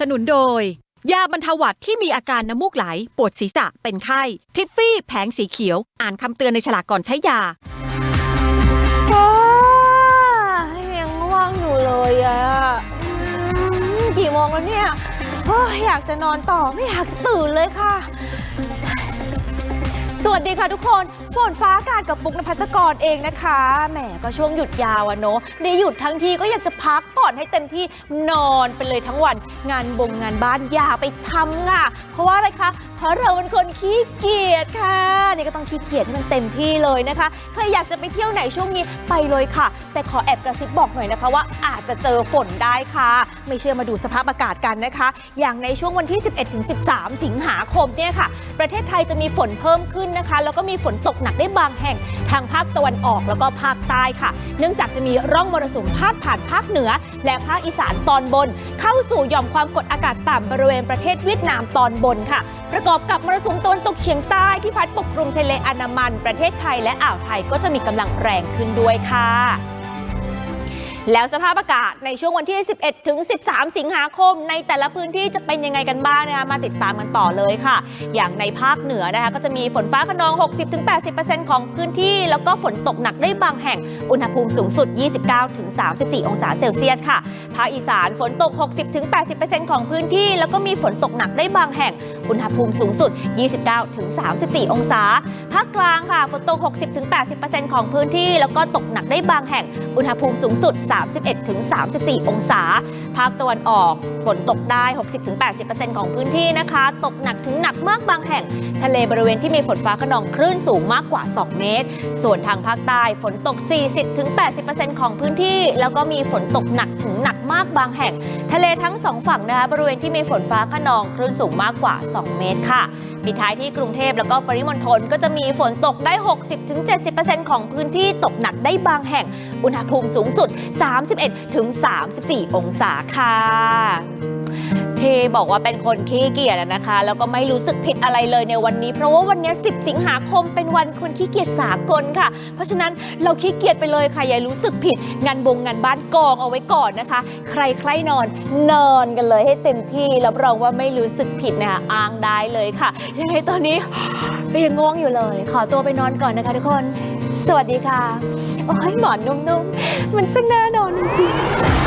สนุนโดย ยาบรรเทาหวัดที่มีอาการน้ำมูกไหล ปวดศีรษะเป็นไข้ ทิฟฟี่แผงสีเขียว อ่านคำเตือนในฉลากก่อนใช้ยาอ้ยังง่วงอยู่เลยอะกี่โมงแล้วเนี่ยโอ้ยอยากจะนอนต่อไม่อยากตื่นเลยค่ะ สวัสดีค่ะทุกคนฝนฟ้าอากาศกับปุกนภัสกรเองนะคะ แหมก็ช่วงหยุดยาวอะเนาะได้หยุดทั้งทีก็อยากจะพักก่อนให้เต็มที่นอนไปเลยทั้งวัน งานบงงานบ้านอย่าไปทำค่ะ เพราะว่าอะไรคะ เพราะเราเป็นคนขี้เกียจค่ะ นี่ก็ต้องขี้เกียจให้มันเต็มที่เลยนะคะ ใครอยากจะไปเที่ยวไหนช่วงนี้ไปเลยค่ะ แต่ขอแอบกระซิบบอกหน่อยนะคะว่าอาจจะเจอฝนได้ค่ะ ไม่เชื่อมาดูสภาพอากาศกันนะคะ อย่างในช่วงวันที่ 11-13 สิงหาคมเนี่ยค่ะ ประเทศไทยจะมีฝนเพิ่มขึ้นนะคะ แล้วก็มีฝนตกหนักได้บางแห่งทางภาคตะวันออกแล้วก็ภาคใต้ค่ะ เนื่องจากจะมีร่องมรสุมพาดผ่านภาคเหนือ และภาคอีสานตอนบน เข้าสู่หย่อมความกดอากาศต่ำบริเวณประเทศเวียดนามตอนบนค่ะ ประกอบกับมรสุมตะวันตกเฉียงใต้ที่พัดปกคลุมทะเลอันดามัน ประเทศไทยและอ่าวไทยก็จะมีกำลังแรงขึ้นด้วยค่ะ แล้วสภาพอากาศในช่วงวันที่ 11 ถึง 13 สิงหาคม ในแต่ละพื้นที่จะเป็นยังไงกันบ้างนะคะมาติดตามกันต่อเลยค่ะ อย่างในภาคเหนือนะคะก็จะมีฝนฟ้าขนอง 60-80%ของพื้นที่ แล้วก็ฝนตกหนักได้บางแห่งอุณหภูมิสูงสุด 29-34 องศาเซลเซียสค่ะ ภาคอีสานฝนตก 60-80%ของพื้นที่ แล้วก็มีฝนตกหนักได้บางแห่งอุณหภูมิสูงสุด 29-34 องศา ภาคกลางค่ะฝนตก 60-80%ของพื้นที่ แล้วก็ตกหนักได้บางแห่งอุณหภูมิสูงสุด31-34 องศา ภาคตะวันออกฝนตกได้ 60-80%ของพื้นที่นะคะ ตกหนักถึงหนักมากบางแห่ง ทะเลบริเวณที่มีฝนฟ้าขนองคลื่นสูงมากกว่า 2 เมตร ส่วนทางภาคใต้ฝนตก 40-80%ของพื้นที่ แล้วก็มีฝนตกหนักถึงหนักมากบางแห่ง ทะเลทั้งสองฝั่งนะคะบริเวณที่มีฝนฟ้าขนองคลื่นสูงมากกว่า 2 เมตรค่ะปิดท้ายที่กรุงเทพแล้วก็ปริมณฑลก็จะมีฝนตกได้ 60-70%ของพื้นที่ตกหนักได้บางแห่ง อุณหภูมิสูงสุด31-34 องศาค่ะเทบอกว่าเป็นคนขี้เกียจนะคะ แล้วก็ไม่รู้สึกผิดอะไรเลยในวันนี้ เพราะว่าวันนี้ 10 สิงหาคมเป็นวันคนขี้เกียจสากลค่ะ เพราะฉะนั้นเราขี้เกียจไปเลยค่ะอย่ารู้สึกผิดงานบงงานบ้านกองเอาไว้ก่อนนะคะ ใครใครนอนนอนกันเลยให้เต็มที่รับรองว่าไม่รู้สึกผิดนะคะอ้างได้เลยค่ะยังไงตอนนี้ยังง่วงอยู่เลย ขอตัวไปนอนก่อนนะคะทุกคน สวัสดีค่ะ โอ้ยหมอนนุ่มๆ มันช่างน่านอนจริงๆ